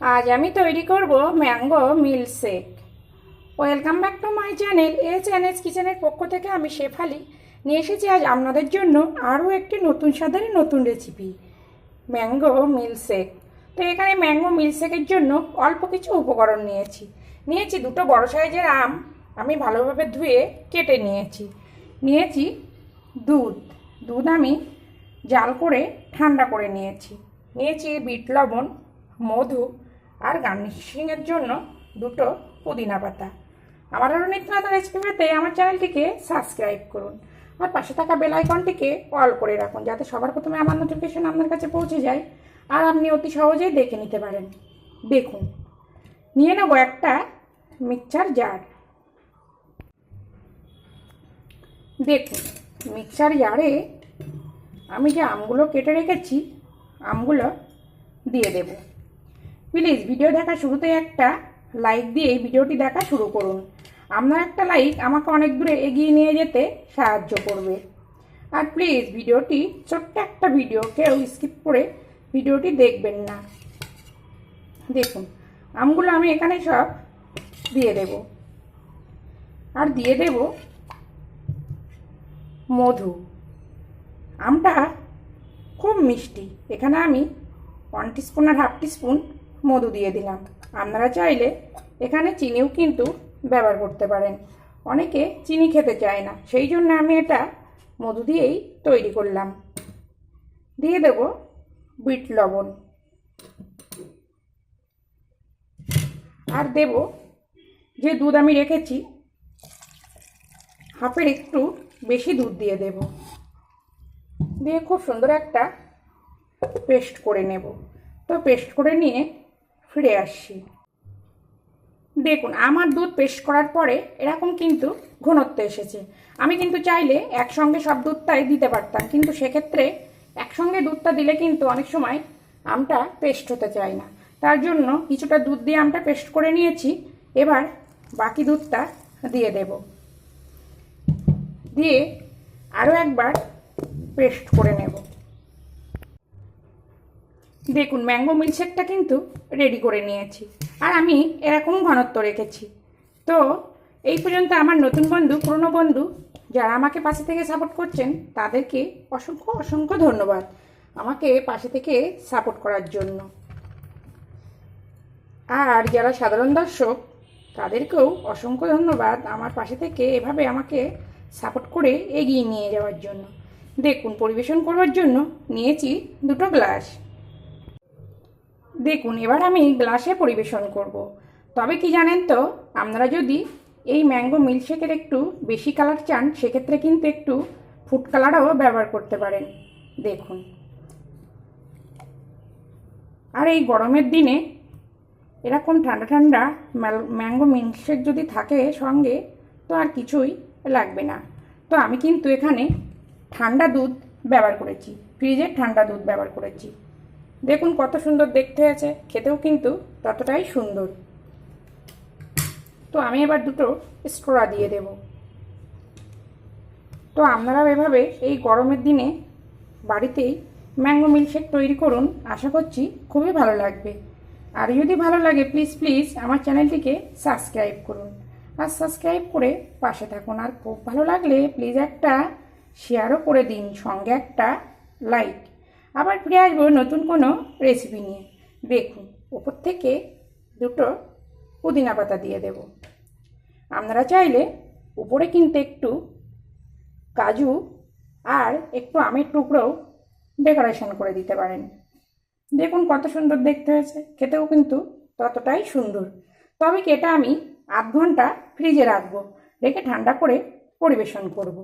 আজ আমি তৈরি করব mango milkshake. Welcome back to my channel A channels কিচেনের পক্ষ থেকে আমি শেফালি নিয়ে এসেছি আজ আপনাদের জন্য আরও একটি নতুন স্বাদের নতুন রেসিপি ম্যাঙ্গো মিল্কশেক। তো এখানে ম্যাঙ্গো মিল্কশেকের জন্য অল্প কিছু উপকরণ নিয়েছি। নিয়েছি দুটো বড় সাইজের আম, আমি ভালোভাবে ধুয়ে কেটে নিয়েছি। নিয়েছি দুধ। দুধ আমি জাল করে ঠান্ডা করে নিয়েছি। নিয়েছি বিট লবণ, মধু আর গার্নিশিংয়ের জন্য দুটো পুদিনা পাতা। আমার আরও নিত্য নতুন রেসিপি পেতে আমার চ্যানেলটিকে সাবস্ক্রাইব করুন। আর পাশে থাকা বেল আইকনটিকে অল করে রাখুন, যাতে সবার প্রথমে আমার নোটিফিকেশন আপনার কাছে পৌঁছে যায় আর আপনি অতি সহজেই দেখে নিতে পারেন। দেখুন, নিয়ে নেব একটা মিক্সচার জার দেখুন মিক্সার জারে আমি যে আমগুলো কেটে রেখেছি, আমগুলো দিয়ে দেব। প্লিজ ভিডিও দেখা শুরুতে একটা লাইক দিয়ে ভিডিওটি দেখা শুরু করুন। আপনার একটা লাইক আমাকে অনেক দূরে এগিয়ে নিয়ে যেতে সাহায্য করবে। আর প্লিজ ভিডিওটি ছোট্ট একটা ভিডিও কেউ স্কিপ করে ভিডিওটি দেখবেন না। দেখুন, আমগুলো আমি এখানে সব দিয়ে দেব। আর দিয়ে দেব মধু। আমটা খুব মিষ্টি। এখানে আমি ওয়ান টিস্পুন আর হাফ টিস্পুন মধু দিয়ে দিলাম। আপনারা চাইলে এখানে চিনিও কিন্তু ব্যবহার করতে পারেন। অনেকে চিনি খেতে চায় না, সেই জন্য আমি এটা মধু দিয়েই তৈরি করলাম। দিয়ে দেব বিট লবণ। আর দেব যে দুধ আমি রেখেছি, হাফের একটু বেশি দুধ দিয়ে দেব। দিয়ে খুব সুন্দর একটা পেস্ট করে নেব। তো পেস্ট করে নিয়ে ফিরে আসছি। দেখুন, আমার দুধ পেস্ট করার পরে এরকম কিন্তু ঘনত্ব এসেছে। আমি কিন্তু চাইলে একসঙ্গে সব দুধটাই দিতে পারতাম, কিন্তু সেক্ষেত্রে একসঙ্গে দুধটা দিলে কিন্তু অনেক সময় আমটা পেস্ট হতে চায় না। তার জন্য কিছুটা দুধ দিয়ে আমটা পেস্ট করে নিয়েছি, এবার বাকি দুধটা দিয়ে দেব। দিয়ে আরও একবার পেস্ট করে নেব। দেখুন ম্যাঙ্গো মিল্কশেকটা কিন্তু রেডি করে নিয়েছি। আর আমি এরকম ঘনত্ব রেখেছি। তো এই পর্যন্ত আমার নতুন বন্ধু, পুরনো বন্ধু, যারা আমাকে পাশে থেকে সাপোর্ট করছেন, তাদেরকে অসংখ্য অসংখ্য ধন্যবাদ আমাকে পাশে থেকে সাপোর্ট করার জন্য। আর যারা সাধারণ দর্শক, তাদেরকেও অসংখ্য ধন্যবাদ আমার পাশে থেকে এভাবে আমাকে সাপোর্ট করে এগিয়ে নিয়ে যাওয়ার জন্য। দেখুন, পরিবেশন করবার জন্য নিয়েছি দুটো গ্লাস দেখুন, এবার আমি গ্লাসে পরিবেশন করব। তবে কি জানেন তো, আপনারা যদি এই ম্যাঙ্গো মিল্কশেকের একটু বেশি কালার চান, সেক্ষেত্রে কিন্তু একটু ফুড কালারও ব্যবহার করতে পারেন। দেখুন। আর এই গরমের দিনে এরকম ঠান্ডা ঠান্ডা ম্যাঙ্গো মিল্কশেক যদি থাকে সঙ্গে, তো আর কিছুই লাগবে না। তো আমি কিন্তু এখানে ঠান্ডা দুধ ব্যবহার করেছি ফ্রিজের ঠান্ডা দুধ ব্যবহার করেছি। দেখুন কত সুন্দর দেখতে আছে, খেতেও কিন্তু ততটাই সুন্দর। তো আমি এবার দুটো স্ট্রা দিয়ে দেব। তো আপনারাও এভাবে এই গরমের দিনে বাড়িতেই ম্যাঙ্গো মিল্কশেক তৈরি করুন, আশা করছি খুবই ভালো লাগবে। আর যদি ভালো লাগে প্লিজ প্লিজ আমার চ্যানেলটিকে সাবস্ক্রাইব করুন। আর সাবস্ক্রাইব করে পাশে থাকুন। আর খুব ভালো লাগলে প্লিজ একটা শেয়ারও করে দিন, সঙ্গে একটা লাইক আবার ফিরে আসব নতুন কোনো রেসিপি নিয়ে। দেখুন, ওপর থেকে দুটো পুদিনা পাতা দিয়ে দেব। আপনারা চাইলে উপরে কিন্তু একটু কাজু আর একটু আমের টুকরোও ডেকোরেশন করে দিতে পারেন। দেখুন কত সুন্দর দেখতে হয়েছে, খেতেও কিন্তু ততটাই সুন্দর। তবে কি এটা আমি আধ ঘণ্টা ফ্রিজে রাখব, রেখে ঠান্ডা করে পরিবেশন করব।